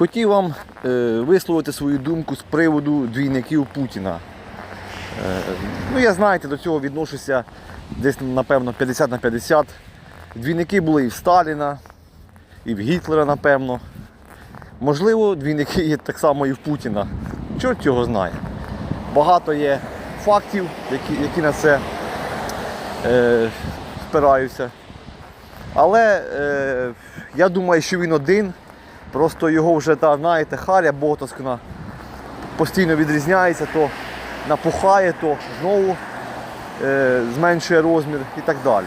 Хотів вам е, висловити свою думку з приводу двійників Путіна. Е, ну, я знаєте, до цього відношуся десь, напевно, 50 на 50. Двійники були і в Сталіна, і в Гітлера, напевно. Можливо, двійники є так само і в Путіна. Чорт його знає. Багато є фактів, які, які на це е, спираються. Але е, я думаю, що він один. Просто його вже та, знаєте, харя ботоскна постійно відрізняється, то напухає, то знову е, зменшує розмір і так далі.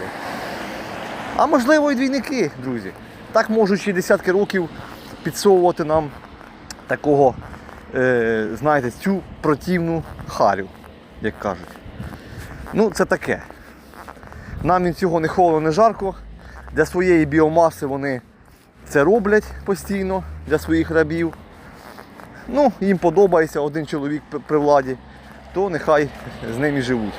А можливо і двійники, друзі. Так можуть ще десятки років підсовувати нам такого, е, знаєте, цю противну харю, як кажуть. Ну, це таке. Нам від цього не холодно, не жарко. Для своєї біомаси вони це роблять постійно для своїх рабів. Ну, їм подобається один чоловік при- владі, то нехай з ними живуть.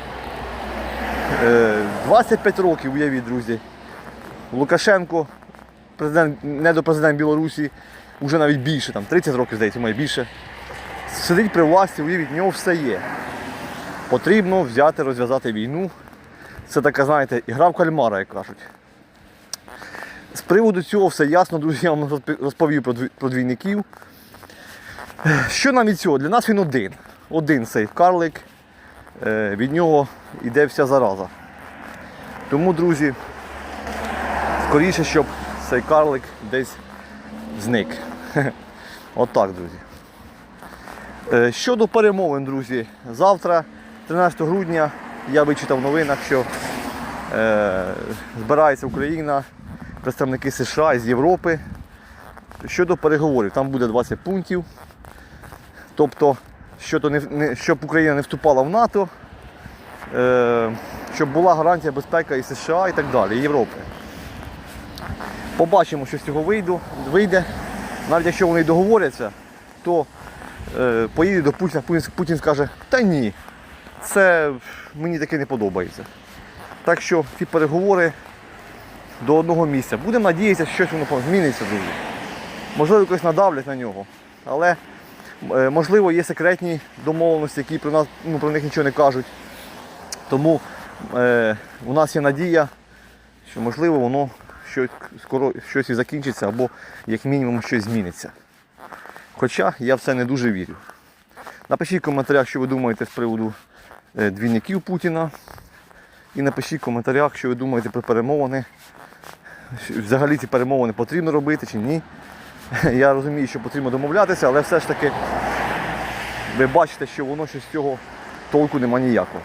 Е, 25 років, уявіть, друзі. Лукашенко, президент, недопрезидент Білорусі, вже навіть більше, там 30 років, здається, має більше. Сидить при власті, уявіть, в нього все є. Потрібно взяти, розв'язати війну. Це така, знаєте, ігра в кальмара, як кажуть. З приводу цього все ясно, друзі, я вам розповів про двійників. Що нам від цього? Для нас він один. Один цей карлик. Е, Від нього йде вся зараза. Тому, друзі, скоріше, щоб цей карлик десь зник. Отак, друзі. Е, Щодо перемовин, друзі, завтра, 13 грудня, я вичитав в новинах, що е, збирається Україна, представники США з Європи. Щодо переговорів, там буде 20 пунктів. Тобто, щоб Україна не вступала в НАТО, е, щоб була гарантія безпеки і США і так далі, і Європи. Побачимо, що з цього вийде. Навіть якщо вони договоряться, то е, поїде до Путіна, Путін, Путін скаже, та ні, це мені таке не подобається. Так що ці переговори до одного місця. Будемо надіятися, що щось воно зміниться, друзі. Можливо, якось надавлять на нього. Але е, можливо є секретні домовленості, які про нас ну, про них нічого не кажуть. Тому е, у нас є надія, що можливо воно щось, скоро щось і закінчиться або як мінімум щось зміниться. Хоча я в це не дуже вірю. Напишіть в коментарях, що ви думаєте з приводу е, двійників Путіна. І напишіть в коментарях, що ви думаєте про перемовини. Взагалі ці перемовини потрібно робити чи ні. Я розумію, що потрібно домовлятися, але все ж таки ви бачите, що воно щось з цього толку нема ніякого.